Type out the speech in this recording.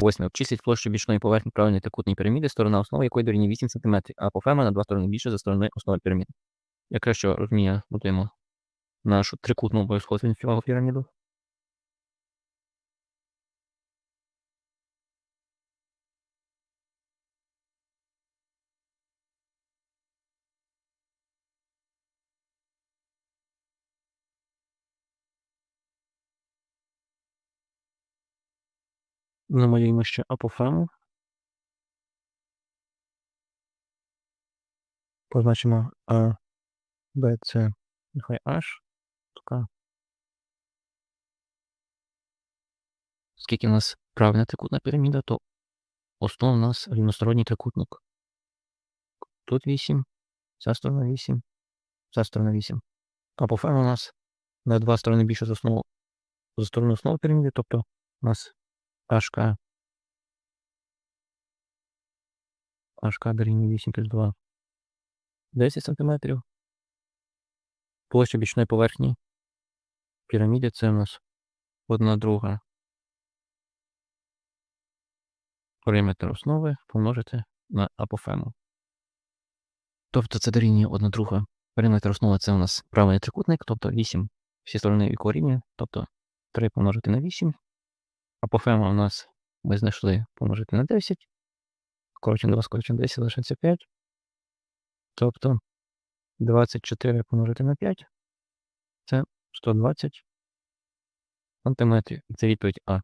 Восьме. Обчисліть площу бічної поверхні правильної трикутної піраміди, сторона основи якої дорівнює 8 см, а апофема на два сторони більше за сторони основи піраміди. Якраз що розуміє, будуємо нашу трикутну обов'язково піраміду. Намалюємо ще апофему. Позначимо А, Б, С, нехай H. Така. Оскільки у нас правильна трикутна піраміда, то основа у нас рівносторонній трикутник. Тут 8, ця сторона 8, ця сторона 8. Апофема у нас на два сторони більше за основу за сторону основи піраміди, тобто у нас HK HK дорівнює 8 плюс 2 10 см. Площа бічної поверхні піраміди це у нас одна друга периметр основи помножити на апофему. Тобто це дорівнює одна друга периметр основи це у нас правильний трикутник, тобто 8 всі сторони якого рівня, тобто 3 помножити на 8. Апофема у нас ми знайшли помножити на 10. Коротше 2, скорочено 10, залишиться 5. Тобто 24 помножити на 5 це 120 сантиметрів. Це відповідь А.